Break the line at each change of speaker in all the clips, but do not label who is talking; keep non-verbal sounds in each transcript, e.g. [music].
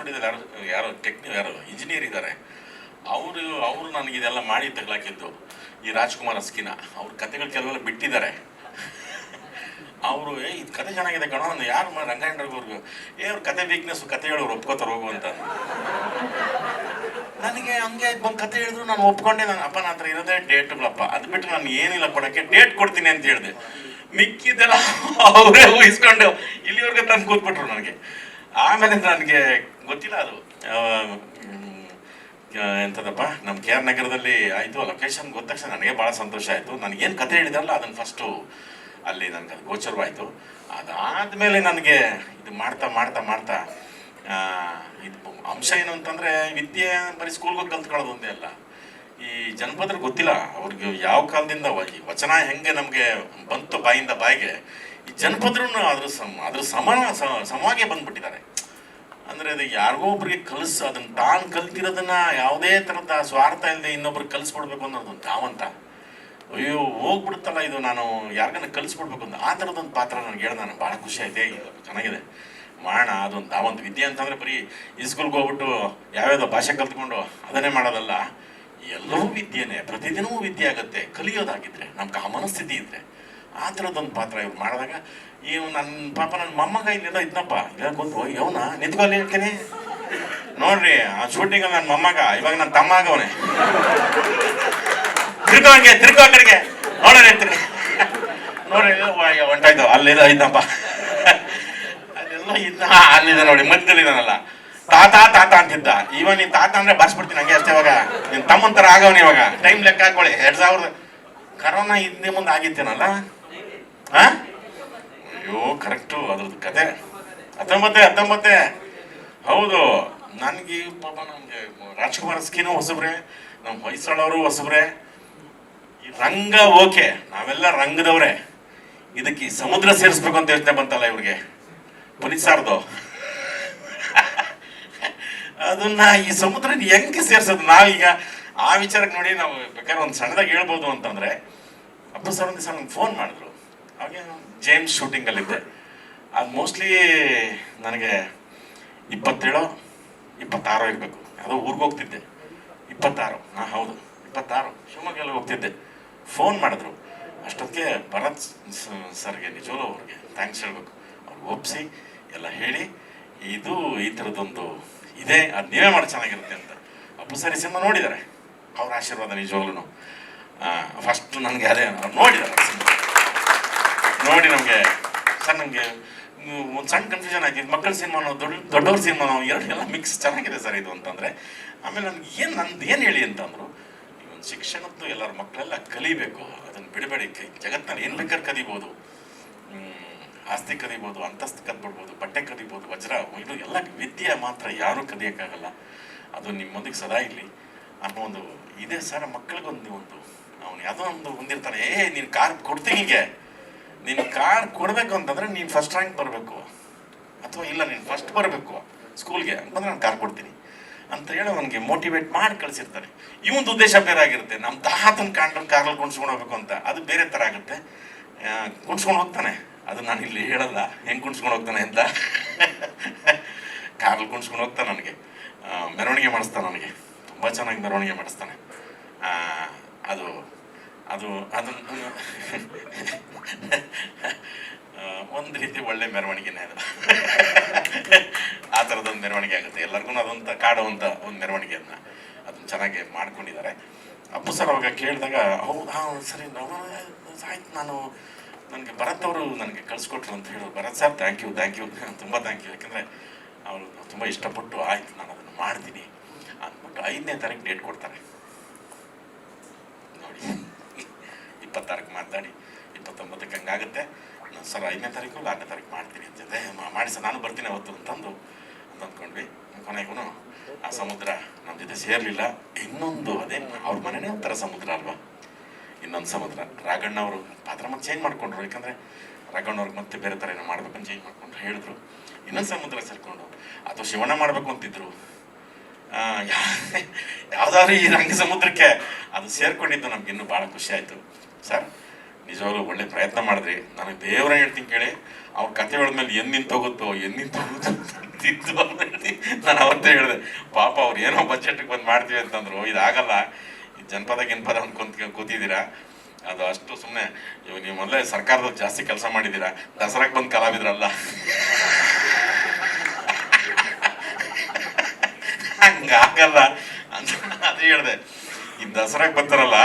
ಸ್ಟುಡಿಯೋದಲ್ಲಿ ಯಾರು, ಯಾರೋ ಟೆಕ್ನಿ ಯಾರು ಇಂಜಿನಿಯರ್ ಇದ್ದಾರೆ ಅವರು ಅವರು ನನಗೆ ಇದೆಲ್ಲ ಮಾಡಿ ತಗಲಾಕಿದ್ದು ಈ ರಾಜ್ಕುಮಾರ್ ಅಸ್ಕಿನ ಅವ್ರ ಕತೆಗಳು ಕೆಲವೆಲ್ಲ ಬಿಟ್ಟಿದ್ದಾರೆ. ಅವರು ಏ ಇದು ಕತೆ ಚೆನ್ನಾಗಿದೆ ಕಣೋ ನಾನು ಯಾರು ರಂಗಾಯಣವ್ರಿಗೂ ಏ, ಅವ್ರ ಕತೆ ವೀಕ್ನೆಸ್ ಕತೆ ಹೇಳೋರು ಒಪ್ಕೋತಾರೆ ಹೋಗು ಅಂತ. ನನಗೆ ಹಂಗೆ ಒಂದು ಕತೆ ಹೇಳಿದ್ರು, ನಾನು ಒಪ್ಕೊಂಡೆ ನಾನು, ಅಪ್ಪ ನನ್ನ ಹತ್ರ ಇರೋದೇ ಡೇಟ್ಗಳಪ್ಪ ಅದು ಬಿಟ್ಟು ನಾನು ಏನಿಲ್ಲ ಕೊಡೋಕ್ಕೆ ಡೇಟ್ ಕೊಡ್ತೀನಿ ಅಂತ ಹೇಳಿದೆ. ಮಿಕ್ಕಿದೆಲ್ಲ ಅವರೇ ಊಹಿಸ್ಕೊಂಡು ಇಲ್ಲಿವರೆಗೆ ತಂದು ಕೂತ್ಬಿಟ್ರು ನನಗೆ. ಆಮೇಲೆ ನನಗೆ ಗೊತ್ತಿಲ್ಲ ಅದು. ಎಂತದಪ್ಪ ನಮ್ಮ ಕೆ ಆರ್ ನಗರದಲ್ಲಿ ಆಯಿತು ಲೊಕೇಶನ್ ಗೊತ್ತ ತಕ್ಷಣ ನನಗೆ ಭಾಳ ಸಂತೋಷ ಆಯಿತು. ನನಗೇನು ಕತೆ ಹೇಳಿದ್ರಲ್ಲ ಅದನ್ನು ಫಸ್ಟು ಅಲ್ಲಿ ನನಗೆ ಅದು ಗೋಚರವಾಯಿತು. ಅದಾದಮೇಲೆ ನನಗೆ ಇದು ಮಾಡ್ತಾ ಮಾಡ್ತಾ ಮಾಡ್ತಾ ಇದು ಅಂಶ ಏನು ಅಂತಂದರೆ, ವಿದ್ಯೆ ಬರೀ ಸ್ಕೂಲ್ಗೆ ಹೋಗಿ ಕಲ್ತ್ಕೊಳ್ಳೋದು ಒಂದೇ ಅಲ್ಲ. ಈ ಜನಪದರು ಗೊತ್ತಿಲ್ಲ, ಅವ್ರಿಗೆ ಯಾವ ಕಾಲದಿಂದ ವಚನ ಹೆಂಗೆ ನಮಗೆ ಬಂತು ಬಾಯಿಂದ ಬಾಯಿಗೆ ಜನಪದರು ಅದ್ರ ಸಮ ಅದ್ರ ಸಮಾನ ಸಮವಾಗಿ ಬಂದ್ಬಿಟ್ಟಿದ್ದಾರೆ. ಅಂದರೆ ಅದು ಯಾರಿಗೋ ಒಬ್ರಿಗೆ ಕಲಿಸ್ ಅದನ್ನ ತಾನು ಕಲ್ತಿರೋದನ್ನ ಯಾವುದೇ ಥರದ ಸ್ವಾರ್ಥ ಇಲ್ಲದೆ ಇನ್ನೊಬ್ರಿಗೆ ಕಲಿಸ್ಕೊಡ್ಬೇಕು ಅನ್ನೋದು ತಾವಂತ ಅಯ್ಯೋ, ಹೋಗ್ಬಿಡುತ್ತಲ್ಲ ಇದು ನಾನು ಯಾರಿಗನ್ನ ಕಲಿಸ್ಬಿಡ್ಬೇಕು ಅಂತ. ಆ ಥರದೊಂದು ಪಾತ್ರ ನನಗೆ ಹೇಳ್ದೆ ನಾನು ಭಾಳ ಖುಷಿ ಆಯ್ತು ಚೆನ್ನಾಗಿದೆ. ಮಾಡೋಣ, ಅದೊಂದು ಆ ಒಂದು ವಿದ್ಯೆ ಅಂತಂದರೆ ಬರೀ ಇಸ್ಕೂಲ್ಗೆ ಸ್ಕೂಲ್ಗೆ ಹೋಗ್ಬಿಟ್ಟು ಯಾವ್ಯಾವುದೋ ಭಾಷೆ ಕಲ್ತ್ಕೊಂಡು ಅದನ್ನೇ ಮಾಡೋದಲ್ಲ. ಎಲ್ಲವೂ ವಿದ್ಯೆನೇ, ಪ್ರತಿದಿನವೂ ವಿದ್ಯೆ ಆಗುತ್ತೆ. ಕಲಿಯೋದಾಗಿದ್ರೆ, ನಮ್ಗೆ ಆ ಮನಸ್ಥಿತಿ ಇದ್ರೆ. ಆ ಥರದ್ದೊಂದು ಪಾತ್ರ ಇವ್ರು ಮಾಡಿದಾಗ, ಇವ್ ನನ್ನ ಪಾಪ ನನ್ನ ಮೊಮ್ಮಗ ಇಲ್ಲಿಂದ ಇದ್ನಪ್ಪ. ಇಲ್ಲ ಗೊತ್ತು ಇವನ ನಿಂತ್ಕೊಳ್ಳಿ ಹೇಳ್ತೀನಿ ನೋಡ್ರಿ, ಆ ಶೂಟಿಂಗ್ ನನ್ನ ಮೊಮ್ಮಗ, ಇವಾಗ ನನ್ನ ತಮ್ಮ ಆಗವನೆ. ತಿರ್ಗೋ ತಿರ್ಕೋ ಕಡೆಗೆ. ನೋಡೋಣ ಹೇಳ್ತೀನಿ. ನೋಡ್ರಿ ಹೊಂಟಾಯ್ತು. ಅಲ್ಲಿದ ಇದ್ದಪ್ಪ ಅಲ್ಲೆಲ್ಲ ಇದ್ದ, ಅಲ್ಲಿದೆ ನೋಡಿ, ಮಧ್ಯದಲ್ಲಿದ್ದಾನಲ್ಲ. ತಾತ ತಾತ ಅಂತಿದ್ದ. ಇವಾಗ ನೀನ್ ತಾತ ಅಂದ್ರೆ ಬಾರಿಸ್ಬಿಡ್ತೀನಿ ಹಂಗೆ ಅಷ್ಟೇ ಇವಾಗ. ನಿನ್ ತಮ್ಮನ್ ತರ ಆಗವನ ಇವಾಗ. ಟೈಮ್ ಲೆಕ್ಕ ಹಾಕೊಳ್ಳಿ ಎರಡ್ ಸಾವಿರದ, ಕರೋನಾ ಹಿಂದೆ ಮುಂದೆ ಆಗಿತ್ತೇನಲ್ಲ? ಅಯ್ಯೋ ಕರೆಕ್ಟು ಅದ್ರದ್ದು ಕತೆ. ಹತ್ತೊಂಬತ್ತೆ ಹತ್ತೊಂಬತ್ತೆ. ಹೌದು. ನನಗೆ ಪಾಪ ನಮಗೆ ರಾಜ್ಕುಮಾರ್ ಸ್ಕೀನು ಹೊಸಬ್ರೆ ನಮ್ಮ ಹೊಯ್ಸಳವರು ಹೊಸಬ್ರೆ. ಈ ರಂಗ ಓಕೆ, ನಾವೆಲ್ಲ ರಂಗದವ್ರೆ. ಇದಕ್ಕೆ ಸಮುದ್ರ ಸೇರಿಸ್ಬೇಕು ಅಂತ ಯೋಚನೆ ಬಂತಲ್ಲ ಇವ್ರಿಗೆ. ಪುನೀತ್ ಅದನ್ನ ಈ ಸಮುದ್ರ ಹೆಂಗೆ ಸೇರ್ಸೋದು? ನಾವೀಗ ಆ ವಿಚಾರಕ್ಕೆ ನೋಡಿ ನಾವು ಬೇಕಾದ್ರೆ ಒಂದು ಸಣ್ಣದಾಗಿ ಹೇಳ್ಬೋದು ಅಂತಂದ್ರೆ, ಅಪ್ಪ ಸರ್ ಒಂದು ದಿವಸ ನಂಗೆ ಫೋನ್ ಮಾಡಿದ್ರು. ಅವಾಗ ಜೇಮ್ಸ್ ಶೂಟಿಂಗಲ್ಲಿದ್ದೆ ಅದು ಮೋಸ್ಟ್ಲಿ ನನಗೆ ಇಪ್ಪತ್ತೇಳೋ, ಇಪ್ಪತ್ತಾರೋ ಇರಬೇಕು. ಯಾವುದೋ ಊರಿಗೆ ಹೋಗ್ತಿದ್ದೆ. ಇಪ್ಪತ್ತಾರು. ಹಾಂ, ಹೌದು. ಇಪ್ಪತ್ತಾರು. ಶಿವಮೊಗ್ಗಲ್ಲಿ ಹೋಗ್ತಿದ್ದೆ. ಫೋನ್ ಮಾಡಿದ್ರು. ಅಷ್ಟೊತ್ತಿಗೆ ಭರತ್ ಸರ್ಗೆ ನಿಜವಲ್ಲೂ ಅವ್ರಿಗೆ ಥ್ಯಾಂಕ್ಸ್ ಹೇಳ್ಬೇಕು. ಅವ್ರಿಗೆ ಒಪ್ಸಿ, ಎಲ್ಲ ಹೇಳಿ, ಇದು ಈ ಥರದೊಂದು ಇದೆ. ಅದು ನೀವೇ ಮಾಡಿ ಚೆನ್ನಾಗಿರುತ್ತೆ ಅಂತ. ಅಪ್ಪು ಸರಿ ಸಿನಿಮಾ ನೋಡಿದ್ದಾರೆ ಅವ್ರ ಆಶೀರ್ವಾದ ನಿಜವಾಗ್ಲೂ ಫಸ್ಟ್ ನನಗೆ ಅದೇ ನೋಡಿದ್ದಾರೆ ನೋಡಿ ನಮಗೆ ಸರ್ ನನಗೆ ಒಂದು ಸಣ್ಣ ಕನ್ಫ್ಯೂಷನ್ ಆಯ್ತು ಮಕ್ಕಳ ನಾವು ದೊಡ್ಡ, ದೊಡ್ಡವ್ರ ಸಿನಿಮಾನೋ ಎರಡು ಎಲ್ಲ ಮಿಕ್ಸ್ ಚೆನ್ನಾಗಿದೆ ಸರ್ ಇದು ಅಂತಂದರೆ. ಆಮೇಲೆ ನನಗೆ ಏನು ನಂದು ಏನು ಹೇಳಿ ಅಂತಂದರು ಈ ಒಂದು ಶಿಕ್ಷಣದ್ದು ಎಲ್ಲರ ಮಕ್ಕಳೆಲ್ಲ ಕಲಿಬೇಕು, ಅದನ್ನು ಬಿಡಬೇಡಿ ಜಗತ್ತಿನಲ್ಲಿ ಏನು ಬೇಕಾದ್ರೆ ಕಲಿಬೋದು ಆಸ್ತಿ ಕದಿಬೋದು, ಅಂತಸ್ತು ಕದ್ಬಿಡ್ಬೋದು, ಬಟ್ಟೆ ಕದಿಬೋದು, ವಜ್ರ ಇದು ಎಲ್ಲ ವಿದ್ಯೆ ಮಾತ್ರ ಯಾರೂ ಕದಿಯೋಕ್ಕಾಗಲ್ಲ. ಅದು ನಿಮ್ಮೊಂದಿಗೆ ಸದಾ ಇರಲಿ. ಅನ್ನೋ ಒಂದು ಇದೆ ಸರ್ ಮಕ್ಕಳಿಗೊಂದು ಒಂದು, ಅವನು ಯಾವುದೋ ಒಂದು ಹೊಂದಿರ್ತಾನೆ ಏ, ನೀನು ಕಾರ್ ಕೊಡ್ತೀನಿ ಹಿಂಗೆ. ನೀನು ಕಾರ್ ಕೊಡಬೇಕು ಅಂತಂದ್ರೆ ನೀನು ಫಸ್ಟ್ ರ್ಯಾಂಕ್ ಬರಬೇಕು. ಅಥವಾ ಇಲ್ಲ, ನೀನು ಫಸ್ಟ್ ಬರಬೇಕು. ಸ್ಕೂಲ್ಗೆ ಅಂತಂದ್ರೆ ನಾನು ಕಾರ್ ಕೊಡ್ತೀನಿ. ಅಂತ ಹೇಳಿ ಅವನಿಗೆ ಮೋಟಿವೇಟ್ ಮಾಡಿ ಕಳಿಸಿರ್ತಾರೆ. ಇವೊಂದು ಉದ್ದೇಶ ಬೇರೆ ಆಗಿರುತ್ತೆ. ನಮ್ಮ ತಾತನ ಕಾಂಡ್ರೆ ಕಾರಲ್ಲಿ ಕುಣಿಸ್ಕೊಂಡು ಹೋಗ್ಬೇಕು ಅಂತ. ಅದು ಬೇರೆ ಥರ ಆಗುತ್ತೆ. ಕುಣಿಸ್ಕೊಂಡು ಹೋಗ್ತಾನೆ. ಅದು ನಾನು ಇಲ್ಲಿ ಹೇಳಲ್ಲ. ಹೆಂಗೆ ಕುಣಿಸ್ಕೊಂಡು ಹೋಗ್ತಾನೆ ಅಂತ. ಕಾರಲ್ಲಿ ಕುಣಿಸ್ಕೊಂಡು ಹೋಗ್ತಾನೆ ನನಗೆ. ಮೆರವಣಿಗೆ ಮಾಡಿಸ್ತಾನೆ ನನಗೆ ತುಂಬ ಚೆನ್ನಾಗಿ ಮೆರವಣಿಗೆ ಮಾಡಿಸ್ತಾನೆ. ಅದು ಅದು ಅದನ್ನು [laughs] ಒಂದು ರೀತಿ ಒಳ್ಳೆ ಮೆರವಣಿಗೆನೇ ಅದು. [laughs] ಆ ಥರದೊಂದು ಮೆರವಣಿಗೆ ಆಗುತ್ತೆ. ಎಲ್ಲರಿಗೂ ಅದೊಂದು ಕಾಡುವಂಥ ಒಂದು ಮೆರವಣಿಗೆಯನ್ನು ಅದನ್ನ ಚೆನ್ನಾಗಿ ಮಾಡ್ಕೊಂಡಿದ್ದಾರೆ. ಅಪ್ಪು ಸರ್ ಅವಾಗ ಕೇಳಿದಾಗ, ಹೌದು, ಹಾಂ, ಸರಿ ಆಯ್ತು ನಾನು ನನಗೆ ಭರತ್ ಅವರು ನನಗೆ ಕಳಿಸ್ಕೊಟ್ರು ಅಂತ ಹೇಳೋದು Bharat sir thank you thank you ತುಂಬ ಥ್ಯಾಂಕ್ ಯು ಯಾಕಂದರೆ ಅವರು ತುಂಬ ಇಷ್ಟಪಟ್ಟು, ಆಯ್ತು, ನಾನು ಅದನ್ನು ಮಾಡ್ತೀನಿ. ಅಂದ್ಬಿಟ್ಟು ಐದನೇ ತಾರೀಕು ಡೇಟ್ ಕೊಡ್ತಾರೆ ನೋಡಿ ಇಪ್ಪತ್ತಾರಕ್ಕೆ ಮಾತಾಡಿ ಇಪ್ಪತ್ತೊಂಬತ್ತಕ್ಕೆ ಹಂಗಾಗುತ್ತೆ. ಸರ್, ಐದನೇ ತಾರೀಕು, ಆರನೇ ತಾರೀಕು ಮಾಡ್ತೀನಿ ಅಂತ "ಮಾ- ಮಾಡಿ ಸರ್, ನಾನು ಬರ್ತೀನಿ ಅವತ್ತು ಅಂತಂದು ಅಂತ ಅಂದ್ಕೊಂಡ್ವಿ ಕೊನೆಗೂ ಆ ಸಮುದ್ರ ನಮ್ಮ ಜೊತೆ ಸೇರಲಿಲ್ಲ. ಇನ್ನೊಂದು ಅದೇ, ಅವ್ರ ಮನೆನೇ ಒಂಥರ ಸಮುದ್ರ ಅಲ್ವಾ? ಇನ್ನೊಂದು ಸಮುದ್ರ. ರಾಘಣ್ಣ ಅವರು ಪಾತ್ರ ಮತ್ತೆ ಚೇಂಜ್ ಮಾಡ್ಕೊಂಡ್ರು. ಯಾಕಂದರೆ ರಾಘಣ್ಣ ಅವ್ರಿಗೆ ಮತ್ತೆ ಬೇರೆ ಥರ ಏನೋ ಮಾಡ್ಬೇಕಂತ ಚೇಂಜ್ ಮಾಡ್ಕೊಂಡ್ರು ಹೇಳಿದ್ರು. ಇನ್ನೊಂದು ಸಮುದ್ರ ಸೇರ್ಕೊಂಡು ಅಥವಾ ಶಿವಣ್ಣ ಮಾಡಬೇಕು ಅಂತಿದ್ರು. ಯಾವ್ದಾದ್ರು ಈ ರಂಗ ಸಮುದ್ರಕ್ಕೆ ಅದು ಸೇರ್ಕೊಂಡಿದ್ದು ನಮ್ಗೆ ಇನ್ನೂ ಭಾಳ ಖುಷಿ ಆಯಿತು. ಸರ್, ನಿಜವಾಗ್ಲೂ ಒಳ್ಳೆ ಪ್ರಯತ್ನ ಮಾಡಿದ್ರಿ. ನನಗೆ ದೇವ್ರ ಹೇಳ್ತೀನಿ ಕೇಳಿ, ಅವ್ರ ಕತೆ ಮೇಲೆ ಎನ್ ನಿಂತೋಗುತ್ತೋ ಅಂತಿದ್ದು ಅವ್ರು ಹೇಳ್ತಿ. ನಾನು ಅವ್ರ ಅಂತ ಹೇಳಿದೆ, ಪಾಪ ಅವ್ರು ಏನೋ ಬಜೆಟ್ಗೆ ಬಂದು ಮಾಡ್ತೀವಿ ಅಂತಂದ್ರು, ಇದಾಗಲ್ಲ. ಈ ಜನಪದ, ಗಿನ್ಪದ ಅನ್ಕೊಂತ ಕೂತಿದ್ದೀರಾ? ಅದು ಅಷ್ಟು ಸುಮ್ಮನೆ ಇವಾಗ ನೀವು ಮೊದಲೇ ಸರ್ಕಾರದಲ್ಲಿ ಜಾಸ್ತಿ ಕೆಲಸ ಮಾಡಿದ್ದೀರಾ? ದಸರಾಕ್ಕೆ ಬಂದು ಕಲಾವಿದ್ರಲ್ಲ. ಹಂಗಾಗಲ್ಲ ಅಂತ ಅದೇ ಹೇಳಿದೆ. ಈ ದಸರಾಕ್ ಬರ್ತಾರಲ್ಲ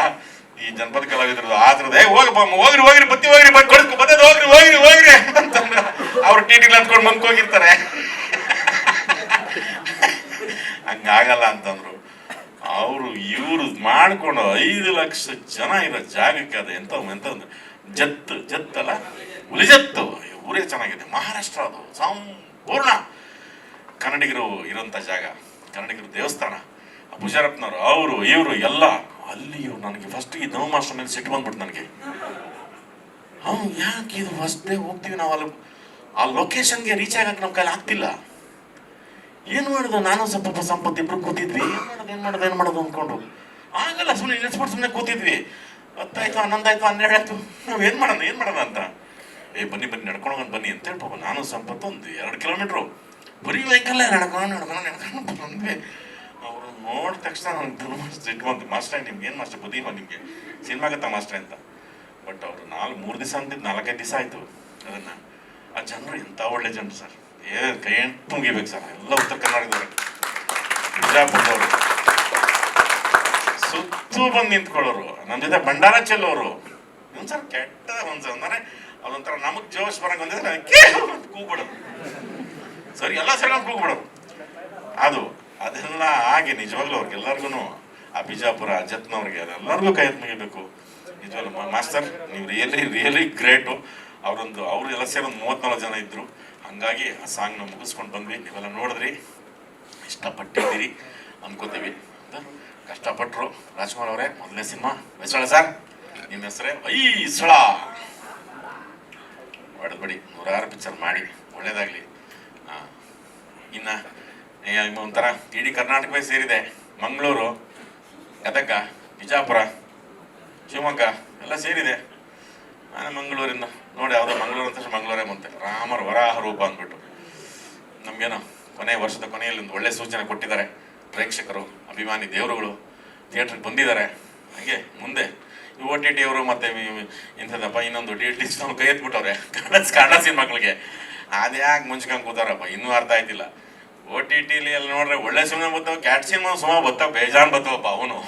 ಈ ಜನಪದ ಕಲಾವಿದ್ರದ್ದು ಆದ್ರದ ಹೋಗಪ್ಪ ಹೋಗ್ರಿ ಹೋಗ್ರಿ ಬತ್ತಿ ಹೋಗ್ರಿ ಬಂದು ಕೊಡ್ಕೊ ಬತ್ತದ ಹೋಗ್ರಿ ಹೋಗ್ರಿ ಹೋಗ್ರಿ ಅಂತಂದ್ರೆ ಅವ್ರು ಟಿ ಅಂದ್ಕೊಂಡು ಮಂಕ್ ಹೋಗಿರ್ತಾರೆ ಹಂಗಾಗಲ್ಲ ಅಂತಂದ್ರು. ಅವರು ಇವರು ಮಾಡ್ಕೊಂಡು ಐದು ಲಕ್ಷ ಜನ ಇರೋ ಜಾಗಕ್ಕೆ ಅದು ಎಂತ ಎಂತ ಜತ್ ಜತ್ ಅಲ್ಲ ಉಲಿಜತ್ತು ಊರೇ ಚೆನ್ನಾಗಿದೆ. ಮಹಾರಾಷ್ಟ್ರ ಅದು, ಸಂಪೂರ್ಣ ಕನ್ನಡಿಗರು ಇರೋಂಥ ಜಾಗ. ಕನ್ನಡಿಗರು ದೇವಸ್ಥಾನ. ಪೂಜಾರಪ್ಪನವರು, ಅವರು, ಇವರು ಎಲ್ಲ ಅಲ್ಲಿ ನನಗೆ ಫಸ್ಟ್ ಈ ಮಾಸ್ಟರ್ ಮೇಲೆ ಸಿಟ್ಟು ಬಂದ್ಬಿಟ್ಟು ನನಗೆ. ಅವ್ನು ಯಾಕೆ ಇದು ಫಸ್ಟೇ ಹೋಗ್ತೀವಿ ನಾವು ಅಲ್ಲಿ ಆ ಲೊಕೇಶನ್ಗೆ ರೀಚ್ ಆಗಕ್ಕೆ ನಮ್ಮ ಕೈಲಿ ಆಗ್ತಿಲ್ಲ. ಏನು ಮಾಡೋದು? ನಾನು ಸ್ವಲ್ಪ ಸಂಪತ್ತು ಇಬ್ರು ಕೂತಿದ್ವಿ. ಏನು ಮಾಡೋದು? ಏನು ಮಾಡೋದು? ಏನು ಮಾಡೋದು ಅಂದ್ಕೊಂಡು ಆಗಲ್ಲ ಸುಮ್ಮನೆ ನಿಲ್ಲಿಸ್ಬಿಟ್ಟು ಸುಮ್ಮನೆ ಕೂತಿದ್ವಿ. ಹತ್ತಾಯ್ತು, ಹನ್ನೊಂದಾಯ್ತು ಹನ್ನೆರಡು ಆಯ್ತು ನಾವು ಏನು ಮಾಡೋಣ ಏನು ಮಾಡೋಣ ಅಂತ? ಏ, ಬನ್ನಿ ಬನ್ನಿ, ನಡ್ಕೊಂಡು ಬನ್ನಿ ಅಂತ ಹೇಳ್ಬೋದು ನಾನು ಸಂಪತ್ತು ಒಂದು ಎರಡು ಕಿಲೋಮೀಟ್ರು ಬರೀ ವೆಹಿಕಲ್ಲೇ ನಡ್ಕೊಂಡು ನಡ್ಕೊಂಡು ನಡ್ಕೊಂಡು ಬಂದ್ವಿ. ನೋಡಿದ ತಕ್ಷಣ ನನಗೆ ಸಿಟ್ಟು ಬಂತು ಮಾಸ್ಟರ್, ನಿಮ್ಗೆ ಏನು ಮಾಸ್ಟರ್ ಬುದ್ಧಿ ನಿಮಗೆ? ಸಿನಿಮಾಗತ್ತ ಮಾಸ್ಟರ್ ಅಂತ. ಬಟ್ ಅವರು ನಾಲ್ಕು, ಮೂರು ದಿವಸ ಅಂತಿದ್ದು ನಾಲ್ಕೈದು ದಿವಸ ಆಯಿತು ಅದನ್ನು. ಆ ಜನರು ಎಂಥ ಒಳ್ಳೆ ಜನರು ಸರ್? ಏ, ಕೈ ತುಂಗಿಬೇಕು ಸರ್. ಎಲ್ಲ ಉತ್ತರ ಕರ್ನಾಟಕದವರು. ಬಿಜಾಪುರದವರು. ಸುತ್ತು ಬಂದು ನಿಂತ್ಕೊಳ್ಳೋರು. ನನ್ನ ಜೊತೆ ಭಂಡಾರ ಚೆಲ್ಲೋರು. ಒಂದು ಸರ್ ಕೆಟ್ಟ ಒಂದು ಅಂದರೆ ಅದೊಂಥರ ನಮಗೆ ಜೋಶ್ ಬರಂಗೆ ಬಂದಿದ್ರೆ ಅಂತ ಕೂಗ್ಬಿಡೋದು ಸರಿ, ಎಲ್ಲ ಅಂತ ಕೂಗ್ಬಿಡೋದು ಅದು. ಅದೆಲ್ಲ ಹಾಗೆ ನಿಜವಾಗ್ಲೂ ಅವ್ರಿಗೆಲ್ಲರಿಗೂ ಆ ಬಿಜಾಪುರ ಜತ್ನವ್ರಿಗೆ ಅದೆಲ್ಲರಿಗೂ ಕೈ ಮುಗಿಬೇಕು. ನಿಜವಾಗ್ಲೂ ಮಾಸ್ಟರ್, ನೀವು ರಿಯಲಿ ರಿಯಲಿ ಗ್ರೇಟು ಅವರೊಂದು, ಅವರು ಎಲ್ಲ ಸೇರಿ ಒಂದು ಮೂವತ್ನಾಲ್ಕು ಜನ ಇದ್ರು. ಹಂಗಾಗಿ ಆ ಸಾಂಗ್ನ ಮುಗಿಸ್ಕೊಂಡು ಬಂದ್ವಿ. ನೀವೆಲ್ಲ ನೋಡಿದ್ರಿ. ಇಷ್ಟಪಟ್ಟಿದ್ದೀರಿ ಅನ್ಕೋತೀವಿ. ಅಂತ ಕಷ್ಟಪಟ್ಟರು ರಾಜ್ಕುಮಾರ್ ಅವರೇ, ಮೊದಲನೇ ಸಿನಿಮಾ. ಹೊಯ್ಸಳ ಸರ್, ನಿಮ್ಮ ಹೆಸರೇ? ಹೊಯ್ಸಳ ಹೊಡೆದ್ಬಿಡಿ ನೂರಾರು ಪಿಕ್ಚರ್ ಮಾಡಿ. ಒಳ್ಳೇದಾಗಲಿ. ಇನ್ನು ಒಂಥರ ಇಡೀ ಕರ್ನಾಟಕವೇ ಸೇರಿದೆ. ಮಂಗಳೂರು, ಗದಗ, ಬಿಜಾಪುರ, ಶಿವಮೊಗ್ಗ ಎಲ್ಲ ಸೇರಿದೆ. ನಾನು ಮಂಗಳೂರಿಂದ ನೋಡಿ ಯಾವುದೋ ಮಂಗಳೂರು ಅಂತ ಮಂಗಳೂರೇ ಬಂತೆ ರಾಮರ ವರಾಹ ರೂಪ ಅಂದ್ಬಿಟ್ಟು. ನಮಗೇನೋ ಕೊನೆ ವರ್ಷದ ಕೊನೆಯಲ್ಲಿ ಒಂದು ಒಳ್ಳೆ ಸೂಚನೆ ಕೊಟ್ಟಿದ್ದಾರೆ. ಪ್ರೇಕ್ಷಕರು, ಅಭಿಮಾನಿ ದೇವರುಗಳು, ಥಿಯೇಟ್ರಿಗೆ ಬಂದಿದ್ದಾರೆ. ಹಾಗೆ ಮುಂದೆ ಈ ಓ ಟಿ ಟಿ ಅವರು ಮತ್ತೆ ಇಂಥದ್ದಪ್ಪ ಇನ್ನೊಂದು ಡಿ ಡಿಜಿಟಲ್ ಕೈ ಎತ್ಬಿಟ್ಟವ್ರೆ. ಕನ್ನಡ ಕನ್ನಡ ಸಿನಿಮಾಗಳಿಗೆ. ಅದ್ಯಾಕೆ ಮುಂಚ್ಕೊಂಡು ಕೂತಾರಪ್ಪ? ಇನ್ನೂ ಅರ್ಥ ಆಯ್ತಿಲ್ಲ. ಓ ಟಿ ಟಿಲಿ ಎಲ್ಲ ನೋಡ್ರೆ ಒಳ್ಳೆ ಸಿನಿಮಾ ಬರ್ತಾವ ಕ್ಯಾಟ್ ಸಿನಿಮಾ ಸುಮಾರು ಬರ್ತಾವ ಬೇಜಾನ್ ಬರ್ತಾವಪ್ಪ ಅವನು. [laughs]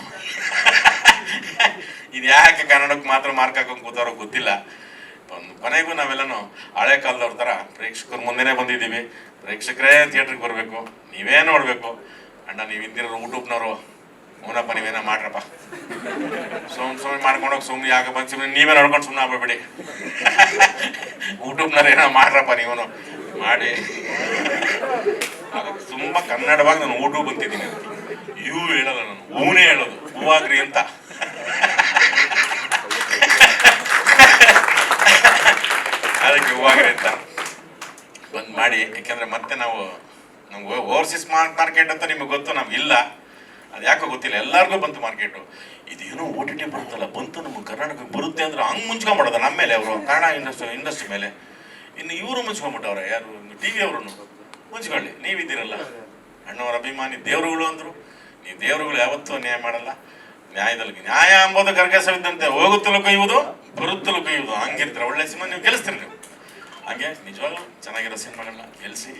ಇದು ಯಾಕೆ ಕನ್ನಡಕ್ಕೆ ಮಾತ್ರ ಮಾರ್ಕ್ ಹಾಕೊಂಡು ಕೂತಾರೋ ಗೊತ್ತಿಲ್ಲ. ಒಂದು ಕೊನೆಗೂ ನಾವೆಲ್ಲನೂ ಹಳೆ ಕಾಲದವ್ರ ಥರ ಪ್ರೇಕ್ಷಕರು ಮುಂದೆನೇ ಬಂದಿದ್ದೀವಿ. ಪ್ರೇಕ್ಷಕರೇ ಥಿಯೇಟ್ರಿಗೆ ಬರಬೇಕು. ನೀವೇ ನೋಡಬೇಕು. ಅಣ್ಣ, ನೀವು ಹಿಂದಿರೋ ಯೂಟ್ಯೂಬ್ನವರು ಅವನಪ್ಪ, ನೀವೇನೋ ಮಾಡ್ರಪ್ಪ. [laughs] ಸುಮ್ ಸುಮ್ಮನೆ ಮಾಡ್ಕೊಂಡೋಗಿ ಸುಮ್ಮನೆ ಯಾಕೆ ಬಂದು ಸುಮ್ಮನೆ ನೀವೇ ನೋಡ್ಕೊಂಡು ಸುಮ್ಮನೆ ಆಗ್ಬೇಡಿ ಯೂಟ್ಯೂಬ್ನವ್ರು [laughs] ಏನೋ ಮಾಡ್ರಪ್ಪ ನೀವು ಮಾಡಿ. ಅದಕ್ಕೆ ತುಂಬ ಕನ್ನಡವಾಗಿ ನಾನು ಓಟು ಬಂತಿದ್ದೀನಿ ಇವು ಹೇಳಲ್ಲ ನಾನು. ಹೂನೇ ಹೇಳೋದು. ಹೂವಾಗ್ರಿ ಅಂತ. ಅದಕ್ಕೆ ಹೂವಾಗ್ರಿ ಅಂತ. ಬಂದು ಮಾಡಿ. ಯಾಕೆಂದ್ರೆ ಮತ್ತೆ ನಾವು ನಮ್ಗೆ ಓವರ್ಸೀಸ್ ಮಾರ್ಕೆಟ್ ಅಂತ ನಿಮಗೆ ಗೊತ್ತು, ನಮ್ಗೆ ಇಲ್ಲ. ಅದು ಯಾಕೋ ಗೊತ್ತಿಲ್ಲ. ಎಲ್ಲರಿಗೂ ಬಂತು ಮಾರ್ಕೆಟು ಇದೇನೋ ಓ ಟಿ ಟಿ ಬರುತ್ತಲ್ಲ, ಬಂತು ನಮ್ಗೆ ಕರ್ನಾಟಕಕ್ಕೆ ಬರುತ್ತೆ ಅಂದ್ರೆ ಹಂಗೆ ಮಾಡೋದ ನಮ್ಮ ಮೇಲೆ ಅವರು, ಕನ್ನಡ ಇಂಡಸ್ಟ್ರಿ ಇಂಡಸ್ಟ್ರಿ ಮೇಲೆ. ಇನ್ನು ಇವರು ಮುಂಚ್ಕೊಂಬಿಟ್ಟವ್ರೆ ಯಾರು ಟಿ ವಿ ಅವರು ಮುಂಚ್ಕೊಳ್ಳಿ, ನೀವಿದ್ದೀರಲ್ಲ. ಅಣ್ಣವರ ಅಭಿಮಾನಿ ದೇವರುಗಳು ಅಂದರು. ನೀ ದೇವರುಗಳು ಯಾವತ್ತೂ ನ್ಯಾಯ ಮಾಡಲ್ಲ. ನ್ಯಾಯದಲ್ಲಿ ನ್ಯಾಯ ಅಂಬೋದು ಕರ್ಕಸವಿದ್ದಂತೆ ಹೋಗುತ್ತಲೂ ಕೈಯುವುದು, ಬರುತ್ತಲೂ ಕೈಯುವುದು. ಹಂಗಿರ್ತಾರೆ ಒಳ್ಳೆ ಸಿನಿಮಾ ನೀವು ಗೆಲ್ಲಿಸ್ತೀರಿ ನೀವು. ಹಂಗೆ ನಿಜವಾಗ್ಲೂ ಚೆನ್ನಾಗಿರೋ ಸಿನಿಮಾಗಳನ್ನ ಗೆಲ್ಲಿಸಿ.